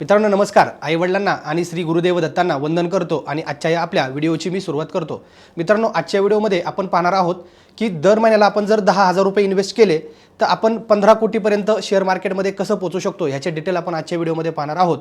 मित्रांनो नमस्कार. आईवडिलांना आणि श्री गुरुदेव दत्तांना वंदन करतो आणि आजच्या या आपल्या व्हिडिओची मी सुरुवात करतो. मित्रांनो आजच्या व्हिडिओमध्ये आपण पाहणार आहोत की दर महिन्याला आपण जर दहा हजार रुपये इन्व्हेस्ट केले तर आपण पंधरा कोटीपर्यंत शेअर मार्केटमध्ये कसं पोहोचू शकतो ह्याचे डिटेल आपण आजच्या व्हिडिओमध्ये पाहणार आहोत.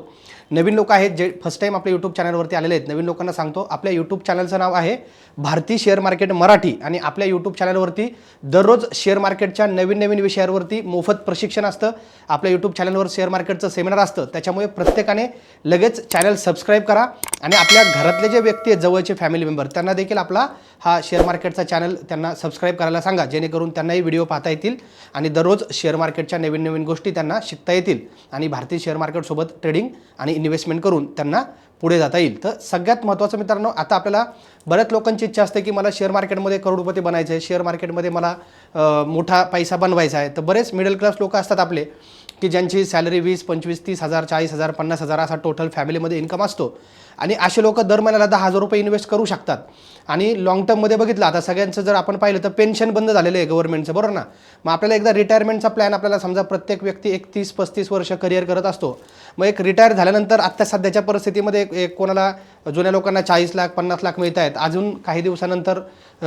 नवीन लोक आहेत जे फर्स्ट टाईम आपल्या यूट्यूब चॅनलवरती आलेले आहेत. नवीन लोकांना सांगतो आपल्या यूट्यूब चॅनलचं नाव आहे भारती शेअर मार्केट मराठी आणि आपल्या यूट्यूब चॅनलवरती दररोज शेअर मार्केटच्या नवीन नवीन विषयांवरती मोफत प्रशिक्षण असतं. आपल्या यूट्यूब चॅनलवर शेअर मार्केटचं सेमिनार असतं. त्याच्यामुळे प्रत्येकाने लगेच चॅनल सबस्क्राईब करा आणि आपल्या घरातले जे व्यक्ती आहेत जवळचे फॅमिली मेंबर त्यांना देखील आपला हा शेअर मार्केटचा चॅनल त्यांना सबस्क्राईब करायला सांगा जेणेकरून त्यांनाही व्हिडिओ पाहता येतील आणि दररोज शेअर मार्केटच्या नवीन नवीन गोष्टी त्यांना शिकता येतील आणि भारतीय शेअर मार्केटसोबत ट्रेडिंग आणि इन्व्हेस्टमेंट करून त्यांना पुढे जाता येईल. तर सगळ्यात महत्त्वाचं मित्रांनो आता आपल्याला बऱ्याच लोकांची इच्छा असते की मला शेअर मार्केटमध्ये करोडपती बनायचं आहे शेअर मार्केटमध्ये मला मोठा पैसा बनवायचा आहे. तर बरेच मिडल क्लास लोक असतात आपले की ज्यांची सॅलरी वीस पंचवीस तीस हजार चाळीस हजार पन्नास हजार असा टोटल फॅमिलीमध्ये इन्कम असतो. आणि असे लोक दर महिन्याला दहा हजार रुपये इन्व्हेस्ट करू शकतात. आणि लॉंग टर्ममध्ये बघितलं आता सगळ्यांचं जर आपण पाहिलं तर पेन्शन बंद झालेलं आहे गव्हर्नमेंटचं बरोबर ना? मग आपल्याला एकदा रिटायरमेंटचा प्लॅन आपल्याला समजा प्रत्येक व्यक्ती एक तीस पस्तीस वर्ष करिअर करत असतो. मग एक रिटायर झाल्यानंतर आत्ता सध्याच्या परिस्थितीमध्ये एक- कोणाला जुन्या लोकांना चाळीस लाख पन्नास लाख मिळत आहेत. अजून काही दिवसानंतर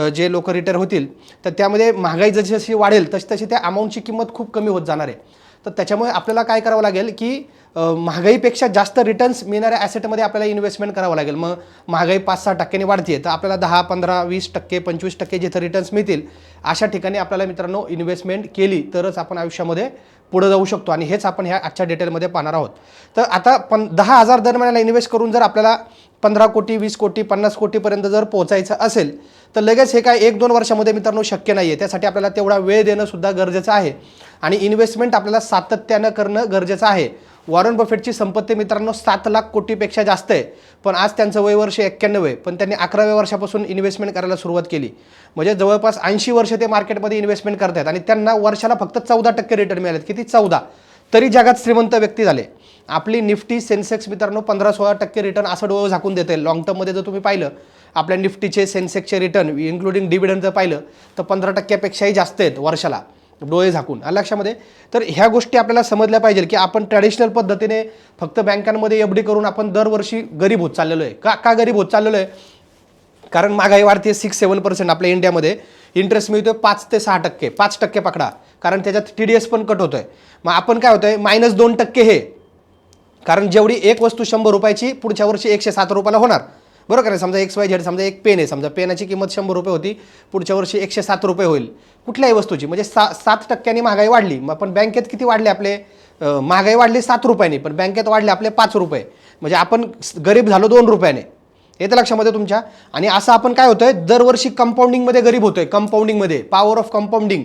जे लोक रिटायर होतील तर त्यामध्ये महागाई जशी जशी वाढेल तशी तशी त्या अमाऊंटची किंमत खूप कमी होत जाणार आहे. तर त्याच्यामुळे आपल्याला काय करावं लागेल की महागाईपेक्षा जास्त रिटर्न्स मिळणाऱ्या ॲसेटमध्ये आपल्याला इन्व्हेस्टमेंट करावं लागेल. मग महागाई पाच सहा टक्क्यांनी वाढते तर आपल्याला दहा पंधरा वीस टक्के पंचवीस टक्के जिथं रिटर्न्स मिळतील अशा ठिकाणी आपल्याला मित्रांनो इन्व्हेस्टमेंट केली तरच आपण आयुष्यामध्ये पुढे जाऊ शकतो. आणि हेच आपण ह्या आजच्या डिटेलमध्ये पाहणार आहोत. तर आता पण दहा हजार दर महिन्याला इन्व्हेस्ट करून जर आपल्याला पंधरा कोटी वीस कोटी पन्नास कोटीपर्यंत जर पोहोचायचं असेल तर लगेच हे काय एक दोन वर्षामध्ये मित्रांनो शक्य नाही आहे त्यासाठी आपल्याला तेवढा वेळ देणं सुद्धा गरजेचं आहे. आणि इन्व्हेस्टमेंट आपल्याला सातत्यानं करणं गरजेचं आहे. वॉरन बफेटची संपत्ती मित्रांनो सात लाख कोटीपेक्षा जास्त आहे. पण आज त्यांचं वय वर्ष एक्क्याण्णव आहे. पण त्यांनी अकराव्या वर्षापासून इन्व्हेस्टमेंट करायला सुरुवात केली. म्हणजे जवळपास ऐंशी वर्ष ते मार्केटमध्ये इन्व्हेस्टमेंट करतात आणि त्यांना वर्षाला फक्त चौदा टक्के रिटर्न मिळालेत. किती? चौदा. तरी जगात श्रीमंत व्यक्ती झाले. आपली निफ्टी सेन्सेक्स मित्रांनो पंधरा सोळा टक्के रिटर्न असं डोळं झाकून देते लॉंग टर्ममध्ये जर तुम्ही पाहिलं आपल्या निफ्टीचे सेन्सेक्सचे रिटर्न इन्क्लुडिंग डिव्हिडंड जर पाहिलं तर पंधरा टक्क्यापेक्षाही जास्त आहेत वर्षाला. डोळे झाकून. आलं लक्षामध्ये तर ह्या गोष्टी आपल्याला समजल्या पाहिजे की आपण ट्रॅडिशनल पद्धतीने फक्त बँकांमध्ये एफ डी करून आपण दरवर्षी गरीब होत चाललेलो आहे. का का गरीब होत चाललेलो आहे? कारण महागाई वाढते सिक्स सेवन पर्सेंट आपल्या इंडियामध्ये इंटरेस्ट मिळतोय पाच ते सहा टक्के पाच टक्के पकडा. कारण त्याच्यात टी डी एस पण कट होतोय. मग आपण काय होतंय? मायनस दोन टक्के हे. कारण जेवढी एक वस्तू शंभर रुपयाची पुढच्या वर्षी एकशे सात रुपयाला होणार. बरोबर का समजा एक्स वाय झेड समजा एक पेन आहे. समजा पेनाची किंमत शंभर रुपये होती पुढच्या वर्षी एकशे सात रुपये होईल. कुठल्याही वस्तूची. म्हणजे सा सात टक्क्यांनी महागाई वाढली. मग पण बँकेत किती वाढले आपले? महागाई वाढली सात रुपयांनी पण बँकेत वाढले आपले पाच रुपये. म्हणजे आपण गरीब झालो दोन रुपयाने. येतं लक्षामध्ये तुमच्या. आणि असं आपण काय होतंय? दरवर्षी कंपाऊंडिंगमध्ये गरीब होतोय. कंपाऊंडिंगमध्ये पॉवर ऑफ कंपाऊंडिंग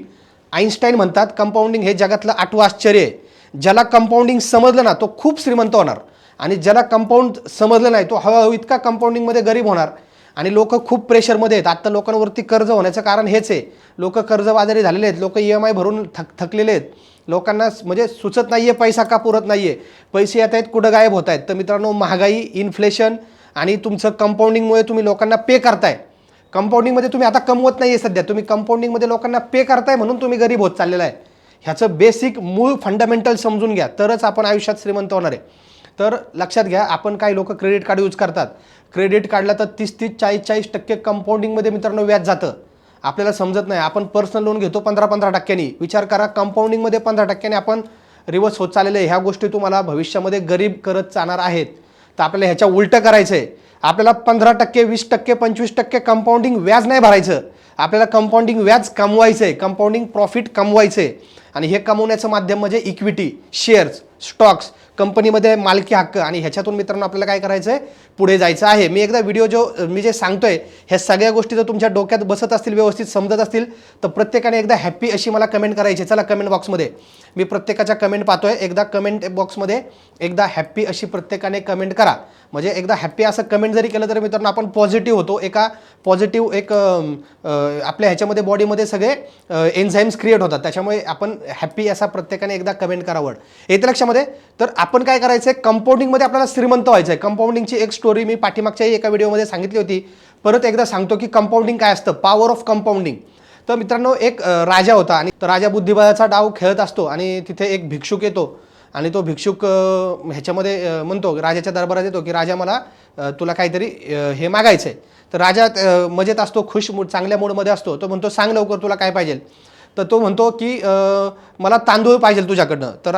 आईन्स्टाईन म्हणतात कंपाऊंडिंग हे जगातलं आठवं आश्चर्य आहे. ज्याला कंपाऊंडिंग समजलं ना तो खूप श्रीमंत होणार. आणि ज्याला कंपाऊंड समजलं नाही तो हळूहळू इतका कंपाऊंडिंगमध्ये गरीब होणार. आणि लोक खूप प्रेशरमध्ये आहेत. आत्ता लोकांवरती कर्ज होण्याचं कारण हेच आहे. लोक कर्जबाजारी झालेले आहेत. लोक ई एम आय भरून थक थकलेले आहेत. लोकांना म्हणजे सुचत नाही आहे पैसा का पुरत नाही आहे पैसे येत आहेत कुठं गायब होत आहेत. तर मित्रांनो महागाई इन्फ्लेशन आणि तुमचं कंपाऊंडिंगमुळे तुम्ही लोकांना पे करताय. कंपाऊंडिंगमध्ये तुम्ही आता कमवत नाही आहे सध्या. तुम्ही कंपाऊंडिंगमध्ये लोकांना पे करताय म्हणून तुम्ही गरीब होत चाललेला आहे. ह्याचं बेसिक मूळ फंडामेंटल समजून घ्या. तरच आपण आयुष्यात श्रीमंत होणार आहे. तर लक्षात घ्या आपण काही लोक क्रेडिट कार्ड यूज करतात. क्रेडिट कार्डला तर तीस तीस चाळीस चाळीस टक्के कंपाऊंडिंगमध्ये मित्रांनो व्याज जातं. आपल्याला समजत नाही. आपण पर्सनल लोन घेतो पंधरा पंधरा टक्क्यांनी. विचार करा कंपाऊंडिंगमध्ये पंधरा टक्क्याने आपण रिवर्स होत चाललेले आहे. ह्या गोष्टी तुम्हाला भविष्यामध्ये गरीब करत जाणार आहेत. तर आपल्याला ह्याच्या उलटं करायचं आहे आपल्याला पंधरा टक्के वीस टक्के पंचवीस टक्के कंपाऊंडिंग व्याज नाही भरायचं. आपल्याला कंपाऊंडिंग व्याज कमवायचं आहे कंपाऊंडिंग प्रॉफिट कमवायचं आहे आणि हे कमवण्याचं माध्यम म्हणजे इक्विटी शेअर्स स्टॉक्स कंपनीमध्ये मालकी हक्क आणि ह्याच्यातून मित्रांनो आपल्याला काय करायचं आहे पुढे जायचं आहे. मी एकदा व्हिडिओ जो मी जे सांगतोय ह्या सगळ्या गोष्टी जर तुमच्या डोक्यात बसत असतील व्यवस्थित समजत असतील तर प्रत्येकाने एकदा हॅप्पी अशी मला कमेंट करायची आहे. चला कमेंट बॉक्समध्ये मी प्रत्येकाच्या कमेंट पाहतोय. एकदा कमेंट बॉक्समध्ये एकदा हॅप्पी अशी प्रत्येकाने कमेंट करा. म्हणजे एकदा हॅप्पी असं कमेंट जरी केलं तरी मित्रांनो आपण पॉझिटिव्ह होतो. एका पॉझिटिव्ह एक आपल्या ह्याच्यामध्ये बॉडीमध्ये सगळे एन्झाईम्स क्रिएट होतात. त्याच्यामुळे आपण हॅप्पी असा प्रत्येकाने एकदा कमेंट करावं. येते लक्षामध्ये? तर आपण काय करायचं आहे कंपाऊंडिंगमध्ये आपल्याला श्रीमंत व्हायचं आहे कंपाऊंडिंगची एक स्टोरी मी पाठीमागच्याही एका व्हिडिओमध्ये सांगितली होती. परत एकदा सांगतो की कंपाऊंडिंग काय असतं? पॉवर ऑफ कंपाऊंडिंग तर मित्रांनो एक राजा होता आणि तो राजा बुद्धिबळाचा डाव खेळत असतो आणि तिथे एक भिक्षुक येतो. आणि तो भिक्षुक ह्याच्यामध्ये म्हणतो राजाच्या दरबारात येतो की राजा मला तुला काहीतरी हे मागायचं आहे तर राजा मजेत असतो खुश मूड चांगल्या मूडमध्ये असतो. तो म्हणतो सांग लवकर तुला काय पाहिजे. तर तो म्हणतो की मला तांदूळ पाहिजे तुझ्याकडनं. तर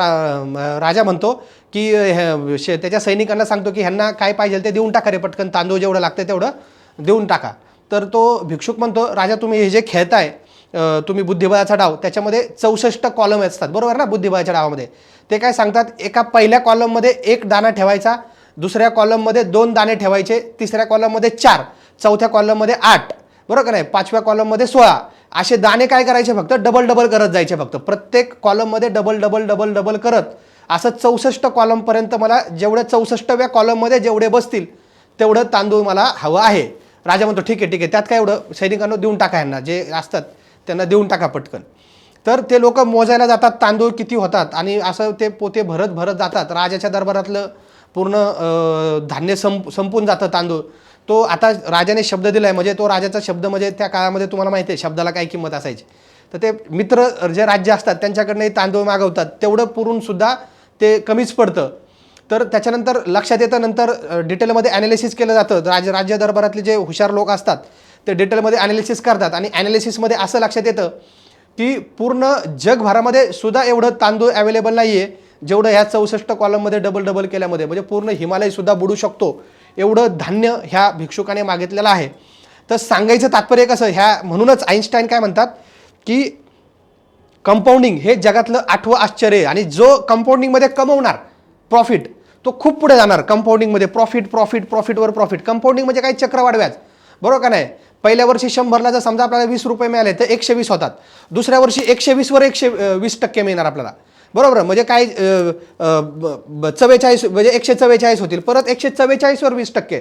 राजा म्हणतो की शे- त्याच्या सैनिकांना सांगतो की ह्यांना काय पाहिजे ते देऊन टाका रे पटकन तांदूळ जेवढं लागतं तेवढं देऊन टाका. तर तो भिक्षुक म्हणतो राजा तुम्ही हे जे खेळताय तुम्ही बुद्धिबळाचा डाव त्याच्यामध्ये चौसष्ट कॉलम असतात बरोबर ना बुद्धिबळाच्या डावामध्ये? ते काय सांगतात एका पहिल्या कॉलममध्ये एक दाना ठेवायचा दुसऱ्या कॉलममध्ये दोन दाणे ठेवायचे तिसऱ्या कॉलममध्ये चार चौथ्या कॉलममध्ये आठ बरोबर का नाही? पाचव्या कॉलममध्ये सोळा असे दाणे काय करायचे फक्त? डबल डबल करत जायचे फक्त. प्रत्येक कॉलममध्ये डबल डबल डबल डबल करत. असं चौसष्ट कॉलमपर्यंत मला जेवढ्या चौसष्टव्या कॉलममध्ये जेवढे बसतील तेवढं तांदूळ मला हवं आहे. राजा म्हणतो ठीक आहे ठीक आहे. त्यात काय एवढं? सैनिकांना देऊन टाका यांना. जे असतात त्यांना देऊन टाका पटकन. तर ते लोक मोजायला जातात तांदूळ किती होतात आणि असं ते पोते भरत भरत जातात. राजाच्या दरबारातलं पूर्ण धान्य संप संपून जातं तांदूळ. तो आता राजाने शब्द दिला आहे म्हणजे तो राजाचा शब्द म्हणजे त्या काळामध्ये तुम्हाला माहिती आहे शब्दाला काय किंमत असायची. तर ते मित्र जे राज्य असतात त्यांच्याकडनंही तांदूळ मागवतात तेवढं पुरूनसुद्धा ते कमीच पडतं. तर त्याच्यानंतर लक्षात येतं नंतर डिटेलमध्ये ॲनालिसिस केलं जातं. राज राज्य दरबारातले जे हुशार लोक असतात ते डिटेलमध्ये ॲनालिसिस करतात. आणि ॲनालिसिसमध्ये असं लक्षात येतं की पूर्ण जगभरामध्ये सुद्धा एवढं तांदूळ अवेलेबल नाही आहे जेवढं ह्या चौसष्ट कॉलममध्ये डबल डबल केल्यामध्ये. म्हणजे पूर्ण हिमालयसुद्धा बुडू शकतो. एवढं धान्य ह्या भिक्षुकाने मागितलेलं आहे. तर सांगायचं तात्पर्य कसं ह्या म्हणूनच आईन्स्टाईन काय म्हणतात की कंपाऊंडिंग हे जगातलं आठवं आश्चर्य आहे. आणि जो कंपाऊंडिंगमध्ये कमवणार प्रॉफिट तो खूप पुढे जाणार कंपाऊंडिंगमध्ये प्रॉफिट प्रॉफिट प्रॉफिटवर प्रॉफिट कंपाऊंडिंग म्हणजे काही चक्रवाढ व्याज बरोबर का नाही? पहिल्या वर्षी शंभरला जर समजा आपल्याला वीस रुपये मिळाले तर एकशे वीस होतात. दुसऱ्या वर्षी एकशे वीसवर एकशे वीस टक्के मिळणार आपल्याला. बरोबर म्हणजे काय ब- ब- चव्वेचाळीस म्हणजे एकशे चव्वेचाळीस होतील. परत एकशे चव्वेचाळीसवर वीस टक्के.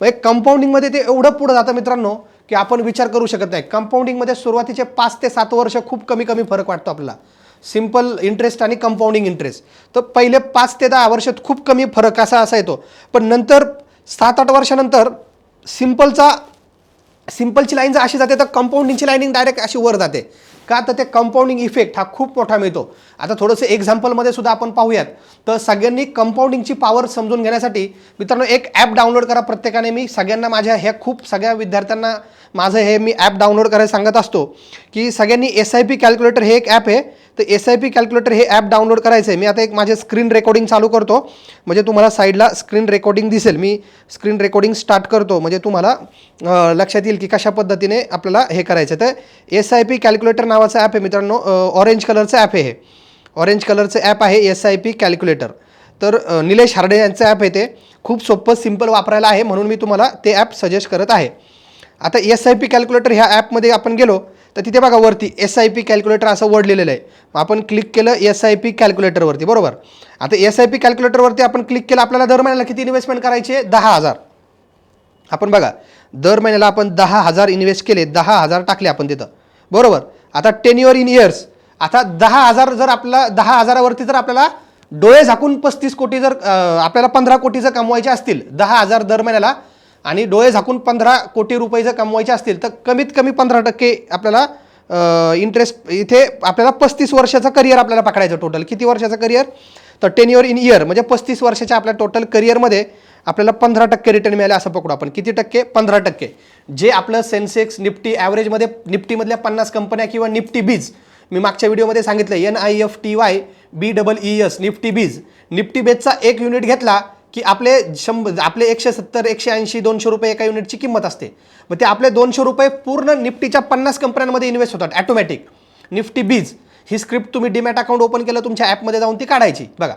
म्हणजे कंपाऊंडिंगमध्ये ते एवढं पुढं जातं मित्रांनो की आपण विचार करू शकत नाही. कंपाऊंडिंगमध्ये सुरुवातीचे पाच ते सात वर्ष खूप कमी कमी फरक वाटतो आपल्याला. सिंपल इंटरेस्ट आणि कंपाऊंडिंग इंटरेस्ट तर पहिले पाच ते दहा वर्षात खूप कमी फरक असा असा येतो. पण नंतर सात आठ वर्षानंतर सिम्पलचा सिम्पलची लाईन जर अशी जाते तर कंपाऊंडिंगची लाईनिंग डायरेक्ट अशी वर जाते. का तर ते कंपाऊंडिंग इफेक्ट हा खूप मोठा मिळतो. आता थोडंसं एक्झाम्पलमध्ये सुद्धा आपण पाहूयात. तर सगळ्यांनी कंपाऊंडिंगची पॉवर समजून घेण्यासाठी मित्रांनो एक ॲप डाउनलोड करा प्रत्येकाने. मी सगळ्यांना माझ्या ह्या खूप सगळ्या विद्यार्थ्यांना माझं हे मी ॲप डाउनलोड करायला सांगत असतो की सगळ्यांनी एस आय पी कॅल्क्युलेटर हे एक ॲप आहे. तर एस आय पी कॅल्क्युलेटर हे ॲप डाउनलोड करायचं आहे मी आता एक माझे स्क्रीन रेकॉर्डिंग चालू करतो. म्हणजे तुम्हाला साईडला स्क्रीन रेकॉर्डिंग दिसेल. मी स्क्रीन रेकॉर्डिंग स्टार्ट करतो. म्हणजे तुम्हाला लक्षात येईल की कशा पद्धतीने आपल्याला हे करायचं. तर एस आय पी कॅल्क्युलेटर नावाचं ॲप आहे मित्रांनो. ऑरेंज कलरचं ॲप आहे हे. ऑरेंज कलरचं ॲप आहे एस आय पी कॅल्क्युलेटर तर निलेश हार्डे यांचं ॲप आहे ते. खूप सोपं सिंपल वापरायला आहे म्हणून मी तुम्हाला ते ॲप सजेस्ट करत आहे. आता एस आय पी कॅल्क्युलेटर ह्या ॲपमध्ये आपण गेलो. तर तिथे बघा वरती एस आय पी कॅल्क्युलेटर असं वडलेलं आहे. मग आपण क्लिक केलं एस आय पी कॅल्क्युलेटरवरती बरोबर? आता एस आय पी कॅल्क्युलेटरवरती आपण क्लिक केलं आपल्याला दर महिन्याला किती इन्व्हेस्टमेंट करायची? आहे दहा हजार. आपण बघा दर महिन्याला आपण दहा हजार इन्व्हेस्ट केले दहा हजार टाकले आपण तिथं. बरोबर? आता टेन युअर इन इयर्स आता दहा हजार जर आपला दहा हजारावरती जर आपल्याला डोळे झाकून पस्तीस कोटी जर आपल्याला पंधरा कोटी जर कमवायचे असतील दहा हजार दर महिन्याला आणि डोळे झाकून पंधरा कोटी रुपये जर कमवायचे असतील तर कमीत कमी पंधरा टक्के आपल्याला इंटरेस्ट इथे आपल्याला पस्तीस वर्षाचं करिअर आपल्याला पकडायचं टोटल किती वर्षाचं करिअर तर टेन इयर इन इयर म्हणजे पस्तीस वर्षाच्या आपल्या टोटल करिअरमध्ये आपल्याला पंधरा टक्के रिटर्न मिळाले असं पकडू आपण. किती टक्के? पंधरा टक्के. जे आपलं सेन्सेक्स निफ्टी ॲव्हरेजमध्ये निफ्टीमधल्या पन्नास कंपन्या किंवा निफ्टी बीज मी मागच्या व्हिडिओमध्ये सांगितलं N I F T Y B double E S Nifty BeES Nifty बेजचा एक युनिट घेतला की आपले शंभर आपले एकशे सत्तर एकशे ऐंशी दोनशे रुपये एका युनिटची किंमत असते. मग ते आपले दोनशे रुपये पूर्ण निफ्टीच्या पन्नास कंपन्यांमध्ये इन्व्हेस्ट होतात ॲटोमॅटिक निफ्टी बीज ही स्क्रिप्ट तुम्ही डीमॅट अकाउंट ओपन केलं तुमच्या ॲपमध्ये जाऊन ती काढायची. बघा.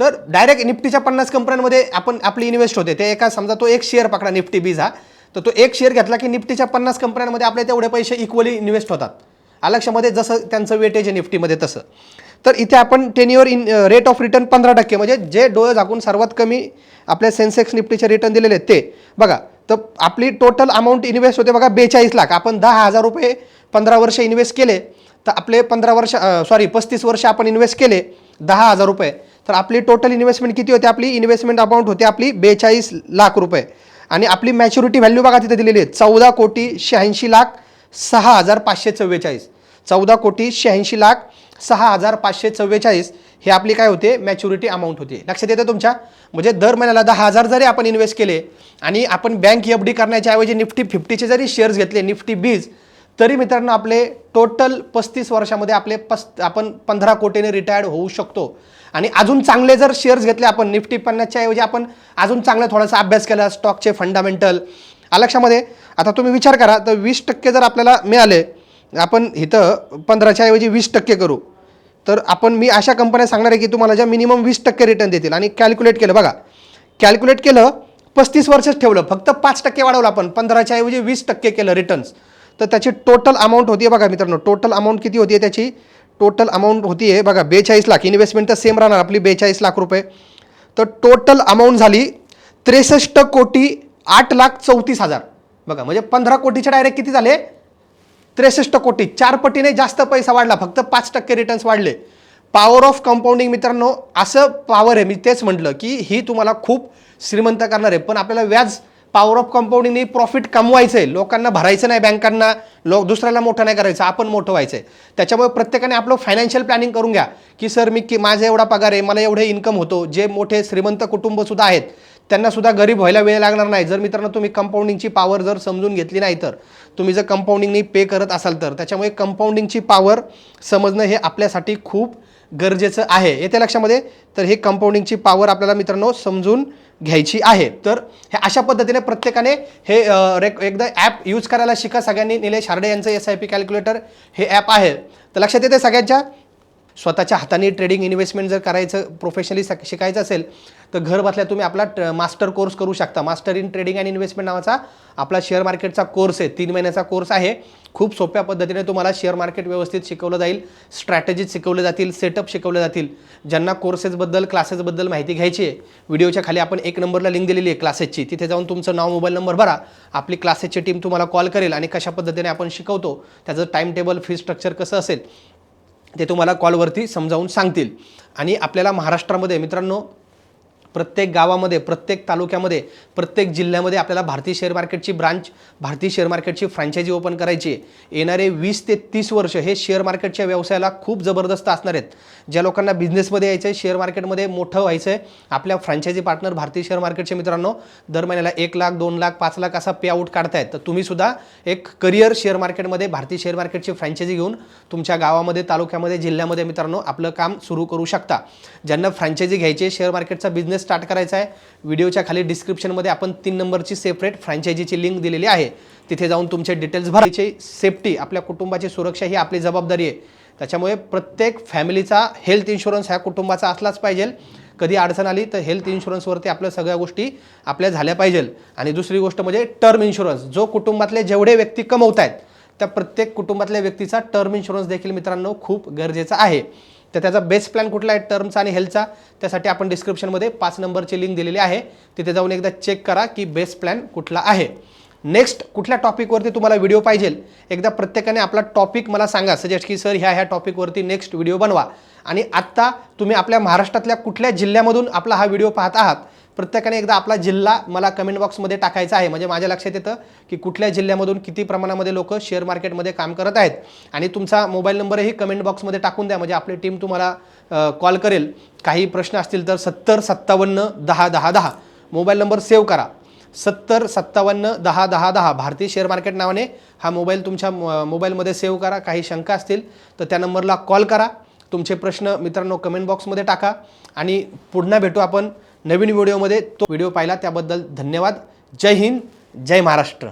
तर डायरेक्ट निफ्टीच्या पन्नास कंपन्यांमध्ये आपण आपली इन्व्हेस्ट होते. ते एका समजा तो एक शेअर पकडा निफ्टी बीज हा. तर तो एक शेअर घेतला की निफ्टीच्या पन्नास कंपन्यांमध्ये आपले तेवढे पैसे इक्वली इन्व्हेस्ट होतात. अलक्षमध्ये जसं त्यांचं वेटेज आहे निफ्टीमध्ये तसं. तर इथे आपण ten in rate of return पंधरा टक्के म्हणजे जे डोळे झाकून सर्वात कमी आपल्या सेन्सेक्स निफ्टीचे रिटर्न दिलेले आहेत ते. बघा तर आपली टोटल अमाऊंट इन्व्हेस्ट होते बघा बेचाळीस लाख. आपण दहा हजार रुपये पंधरा वर्ष इन्व्हेस्ट केले तर आपले पंधरा वर्ष सॉरी पस्तीस वर्ष आपण इन्व्हेस्ट केले दहा हजार रुपये. तर आपली टोटल इन्व्हेस्टमेंट किती होते? आपली इन्व्हेस्टमेंट अमाऊंट होते आपली बेचाळीस लाख रुपये. आणि आपली मॅच्युरिटी व्हॅल्यू बघा तिथे दिलेली आहे चौदा कोटी शहाऐंशी लाख सहा हजार पाचशे चव्वेचाळीस. चौदा कोटी शहाऐंशी लाख सहा हजार पाचशे चव्वेचाळीस हे आपली काय होते? मॅच्युरिटी अमाऊंट होती. लक्षात येतं तुमच्या? म्हणजे दर महिन्याला दहा हजार जरी आपण इन्व्हेस्ट केले आणि आपण बँक एफ डी करण्याच्या ऐवजी निफ्टी फिफ्टीचे जरी शेअर्स घेतले निफ्टी बीज तरी मित्रांनो आपले टोटल पस्तीस वर्षामध्ये आपले पस आपण पंधरा कोटीने रिटायर्ड होऊ शकतो. आणि अजून चांगले जर शेअर्स घेतले आपण निफ्टी पन्नासच्या ऐवजी आपण अजून चांगला थोडासा अभ्यास केला स्टॉकचे फंडामेंटल लक्षामध्ये? आता तुम्ही विचार करा तर वीस टक्के जर आपल्याला मिळाले आपण इथं पंधराच्या ऐवजी वीस टक्के करू. तर आपण मी अशा कंपन्या सांगणार आहे की तुम्हाला ज्या मिनिमम वीस टक्के रिटर्न देतील. आणि कॅल्क्युलेट केलं बघा. कॅल्क्युलेट केलं पस्तीस वर्षच ठेवलं. फक्त पाच टक्के वाढवलं आपण. पंधराच्या ऐवजी वीस टक्के केलं रिटर्न्स तर त्याची टोटल अमाऊंट होती बघा मित्रांनो. टोटल अमाऊंट किती होती त्याची? टोटल अमाऊंट होती आहे बघा बेचाळीस लाख. इन्व्हेस्टमेंट तर सेम राहणार आपली बेचाळीस लाख रुपये. तर टोटल अमाऊंट झाली त्रेसष्ट कोटी आठ लाख चौतीस हजार. बघा म्हणजे पंधरा कोटीचे डायरेक्ट किती झाले? त्रेसष्ट कोटी चार पटीने जास्त पैसा वाढला फक्त पाच टक्के रिटर्न्स वाढले. पॉवर ऑफ कंपाऊंडिंग मित्रांनो असं पॉवर आहे. मी तेच म्हटलं की ही तुम्हाला खूप श्रीमंत करणार आहे. पण आपल्याला व्याज पॉवर ऑफ कंपाऊंडिंगने प्रॉफिट कमवायचं आहे लोकांना भरायचं नाही बँकांना लोक दुसऱ्याला मोठं नाही करायचं आपण मोठं व्हायचं आहे त्याच्यामुळे प्रत्येकाने आपलं फायनान्शियल प्लॅनिंग करून घ्या. की सर मी की माझा एवढा पगार आहे मला एवढे इन्कम होतो. जे मोठे श्रीमंत कुटुंबसुद्धा आहेत त्यांनासुद्धा गरीब व्हायला वेळ लागणार नाही. जर मित्रांनो तुम्ही कंपाऊंडिंगची पॉवर जर समजून घेतली नाही तर तुम्ही जर कंपाऊंडिंगनी पे करत असाल तर त्याच्यामुळे कंपाऊंडिंगची पॉवर समजणं हे आपल्यासाठी खूप गरजेचं आहे. येते लक्षामध्ये? तर हे कंपाऊंडिंगची पॉवर आपल्याला मित्रांनो समजून घ्यायची आहे. तर हे अशा पद्धतीने प्रत्येकाने हे रेक एकदा ॲप यूज करायला शिका. सगळ्यांनी निलेश हार्डे यांचं एस आय पी कॅल्क्युलेटर हे ॲप आहे. तर लक्षात येते सगळ्यांच्या? स्वतःच्या हाताने ट्रेडिंग इन्व्हेस्टमेंट जर करायचं प्रोफेशनली शिकायचं असेल तर घर बसल्या तुम्ही आपला ट- मास्टर कोर्स करू शकता. Master in trading and investment नावाचा आपला शेअर मार्केटचा कोर्स आहे. तीन महिन्याचा कोर्स आहे. खूप सोप्या पद्धतीने तुम्हाला शेअर मार्केट व्यवस्थित शिकवलं जाईल स्ट्रॅटेजीज शिकवले जातील सेटअप शिकवले जातील. ज्यांना कोर्सेसबद्दल क्लासेसबद्दल माहिती घ्यायची आहे व्हिडिओच्या खाली आपण एक नंबरला लिंक दिलेली आहे क्लासेसची तिथे जाऊन तुमचं नाव मोबाईल नंबर भरा. आपली क्लासेसची टीम तुम्हाला कॉल करेल आणि कशा पद्धतीने आपण शिकवतो त्याचं टाईम टेबल फी स्ट्रक्चर कसं असेल ते तुम्हाला कॉलवरती समजावून सांगतील. आणि आपल्याला महाराष्ट्रामध्ये मित्रांनो प्रत्येक गावामध्ये प्रत्येक तालुक्यामध्ये प्रत्येक जिल्ह्यामध्ये आपल्याला भारतीय शेअर मार्केटची ब्रांच भारतीय शेअर मार्केटची फ्रँचायझी ओपन करायची आहे. येणारे वीस ते तीस वर्ष हे शेअर मार्केटच्या व्यवसायाला खूप जबरदस्त असणार आहेत. ज्या लोकांना बिझनेसमध्ये यायचं आहे शेअर मार्केटमध्ये मोठं व्हायचं आहे आपल्या फ्रँचायझी पार्टनर भारतीय शेअर मार्केटचे मित्रांनो दर महिन्याला एक लाख दोन लाख पाच लाख असा पे आउट काढतायत. तर तुम्ही सुद्धा एक करिअर शेअर मार्केटमध्ये भारतीय शेअर मार्केटची फ्रँचायझी घेऊन तुमच्या गावामध्ये तालुक्यामध्ये जिल्ह्यामध्ये मित्रांनो आपलं काम सुरू करू शकता. ज्यांना फ्रँचायझी घ्यायची आहे शेअर मार्केटचा बिझनेस स्टार्ट करायचा आहे. व्हिडिओच्या खाली डिस्क्रिप्शनमध्ये आपण तीन नंबरची सेपरेट फ्रँचायझीची लिंक दिलेली आहे. तिथे जाऊन तुमचे डिटेल्स भरायचे सेफ्टी आपल्या कुटुंबाची सुरक्षा ही आपली जबाबदारी आहे. त्याच्यामुळे प्रत्येक फॅमिलीचा हेल्थ इन्शुरन्स ह्या कुटुंबाचा असलाच पाहिजे. कधी अडचण आली तर हेल्थ इन्शुरन्सवरती आपल्या सगळ्या गोष्टी आपल्या झाल्या पाहिजे. आणि दुसरी गोष्ट म्हणजे टर्म इन्शुरन्स जो कुटुंबातले जेवढे व्यक्ती कमवत आहेत त्या प्रत्येक कुटुंबातल्या व्यक्तीचा टर्म इन्शुरन्स देखील मित्रांनो खूप गरजेचा आहे. तर त्याचा बेस्ट प्लॅन कुठला आहे? टर्मचा आणि हेल्थचा त्यासाठी आपण डिस्क्रिप्शनमध्ये पाच नंबरची लिंक दिलेली आहे. तिथे जाऊन एकदा चेक करा की बेस्ट प्लॅन कुठला आहे. नेक्स्ट कुठल्या टॉपिकवरती तुम्हाला व्हिडिओ पाहिजे? एकदा प्रत्येकाने आपला टॉपिक मला सांगा. सजेस्ट की सर ह्या ह्या टॉपिकवरती नेक्स्ट व्हिडिओ बनवा. आणि आत्ता तुम्ही आपल्या महाराष्ट्रातल्या कुठल्या जिल्ह्यामधून आपला हा व्हिडिओ पाहत आहात? प्रत्येकाने एकदा आपला जिल्हा मला कमेंट बॉक्समध्ये टाकायचा आहे. म्हणजे माझ्या लक्षात येतं की कुठल्या जिल्ह्यामधून किती प्रमाणामध्ये लोक शेअर मार्केटमध्ये काम करत आहेत. आणि तुमचा मोबाईल नंबरही कमेंट बॉक्समध्ये टाकून द्या. म्हणजे आपली टीम तुम्हाला कॉल करेल. काही प्रश्न असतील तर सत्तर सत्तावन्न दहा दहा दहा. मोबाईल नंबर सेव्ह करा. सत्तर सत्तावन्न दहा दहा दहा. भारतीय शेअर मार्केट नावाने हा मोबाईल तुमच्या मो- मोबाईलमध्ये सेव्ह करा. काही शंका असतील तर त्या नंबरला कॉल करा. तुमचे प्रश्न मित्रांनो कमेंट बॉक्समध्ये टाका. आणि पुन्हा भेटू आपण नवीन व्हिडिओमध्ये तो व्हिडिओ पाहिला त्याबद्दल धन्यवाद. जय हिंद जय महाराष्ट्र.